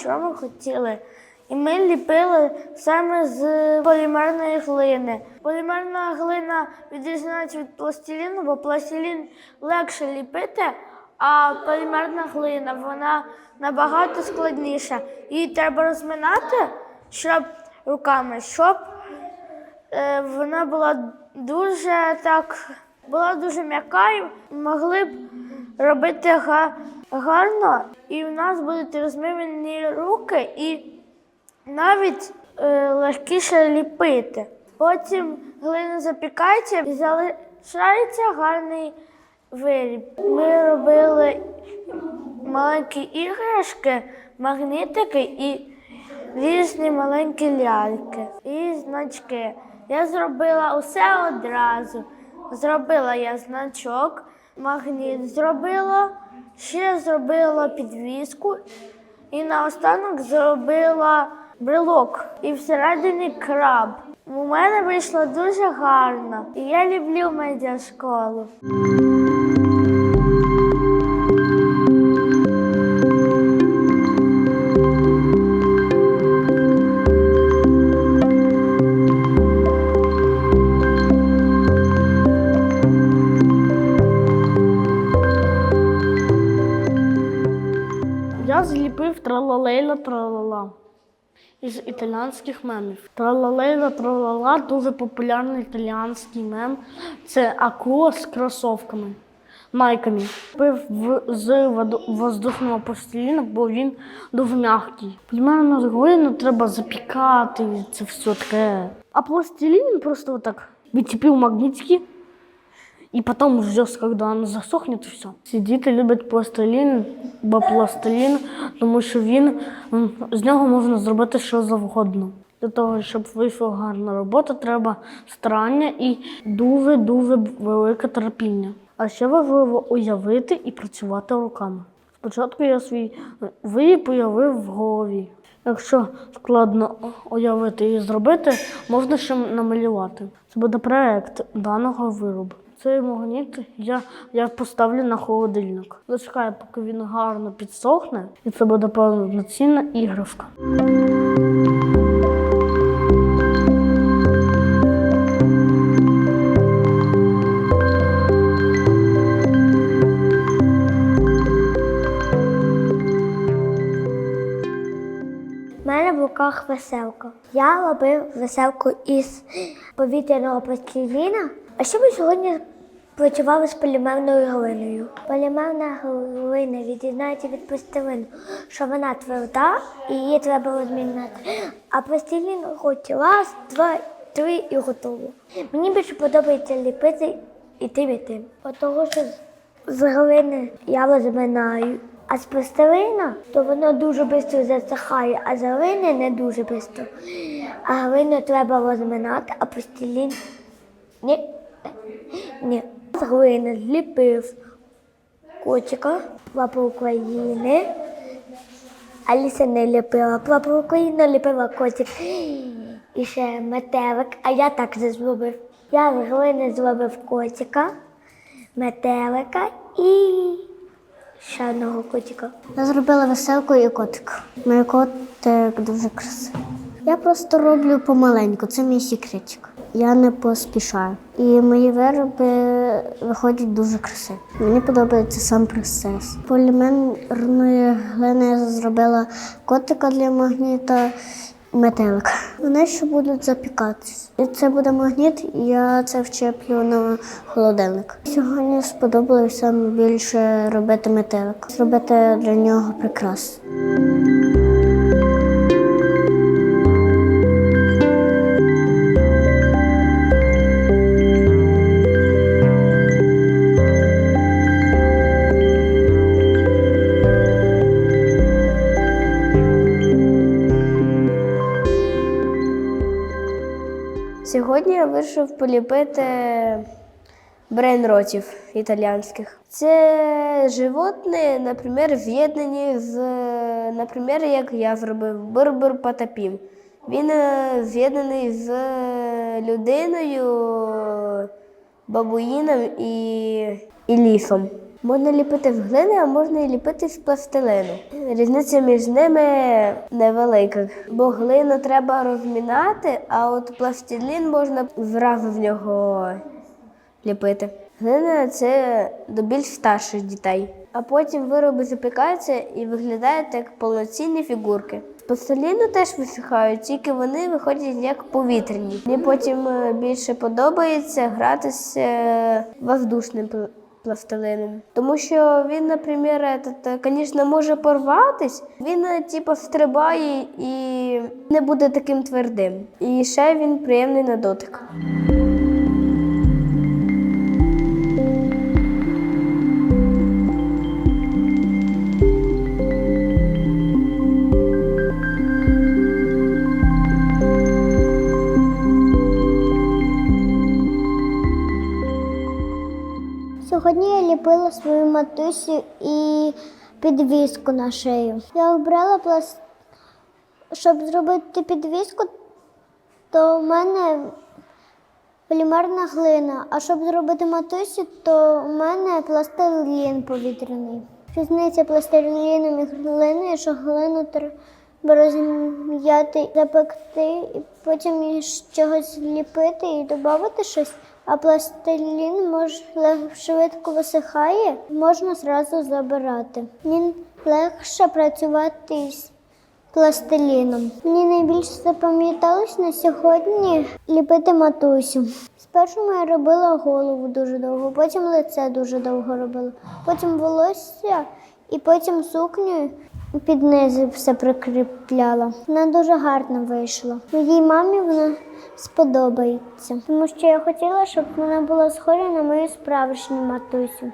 що ми хотіли. І ми ліпили саме з полімерної глини. Полімерна глина відрізняється від пластиліну, бо пластилін легше ліпити, а полімерна глина вона набагато складніша. Її треба розминати щоб руками, щоб е, вона була дуже так, була дуже м'яка і могли б робити га- гарно, і в нас будуть розмивані руки і навіть е, легкіше ліпити. Потім глина запікається і залишається гарний виріб. Ми робили маленькі іграшки, магнітики і різні маленькі ляльки і значки. Я зробила усе одразу. Зробила я значок, магніт зробила, ще зробила підвіску і наостанок зробила брелок і всередині краб. У мене вийшло дуже гарно, і я люблю медіашколу. Тралалейла тралала із італійських мемів. Тралалейла тралала дуже популярний італійський мем. Це акула з кросовками, майками. Пив з воздушного пластиліну, бо він дуже м'який. Полімерну глину треба запікати, це все таке. А пластилін просто отак відчепив магнітики. І потім ждешь, когда воно засохне, і все. Всі діти люблять пластилін, бо пластилін, тому що він з нього можна зробити що завгодно. Для того, щоб вийшла гарна робота, треба старання і дуже-дуже велике терпіння. А ще важливо уявити і працювати руками. Спочатку я свій виріб уявив в голові. Якщо складно уявити і зробити, можна ще намалювати. Це буде проект даного виробу. Цей магніт я, я поставлю на холодильник. Зачекаю, поки він гарно підсохне, і це буде повноцінна іграшка. Веселка. Я робив веселку із повітряного пластиліна. А ще ми сьогодні працювали з полімерною глиною. Полімерна глина відрізняється від пластилину, що вона тверда і її треба розмінати. А пластилін хоч раз, два, три і готово. Мені більше подобається ліпити і тим, і тим. От того, що з глини я розминаю. А з пластилина, то воно дуже швидко засихає, а з глини не дуже швидко. А глину треба розминати, а пластилін ні. Ні. З глини зліпив котика, папа України. Аліса не ліпила, папа України ліпила котик. І ще метелик, а я так не зробив. Я з глини зробив котика, метелика і ще одного котика. Я зробила веселку і котик. Мій котик дуже красивий. Я просто роблю помаленьку, це мій секретик. Я не поспішаю. І мої вироби виходять дуже красиві. Мені подобається сам процес. Полімерної глини я зробила котика для магніта, метелика. Вони ще будуть запікатись. І це буде магніт, і я це вчеплю на холодильник. Сьогодні сподобалося більше робити метелик, зробити для нього прикрас. Я вирішив поліпити брейнротів італіянських. Це животні, наприклад, в'єднані з, наприклад, як я зробив Бурбур Потапім. Він е, з'єднаний з людиною, бабуїном і, і лісом. Можна ліпити з глини, а можна і ліпити з пластилину. Різниця між ними невелика, бо глину треба розмінати, а от пластилін можна зразу в нього ліпити. Глина це до більш старших дітей. А потім вироби запікаються і виглядають як повноцінні фігурки. З пластиліну теж висихають, тільки вони виходять як повітряні. Мені потім е, більше подобається гратися е, воздушним пластилином. Тому що він, наприклад, звісно, може порватись, він е, типу стрибає і не буде таким твердим. І ще він приємний на дотик. Сьогодні я ліпила свою матусю і підвіску на шию. Я обрала пласт... щоб зробити підвіску, то в мене полімерна глина. А щоб зробити матусю, то в мене пластилін повітряний. Різниця пластиліном і глиною, що глину треба розм'яти, запекти, і потім чогось зліпити і додати щось. А пластилін може швидко висихає, можна зразу забирати. Мені легше працювати з пластиліном. Мені найбільше запам'яталось на сьогодні ліпити матусю. Спершу я робила голову дуже довго, потім лице дуже довго робила, потім волосся і потім сукню під низи все прикріпляла. Вона дуже гарно вийшла. Моїй мамі вона сподобається, тому що я хотіла, щоб вона була схожа на мою справжню матусю.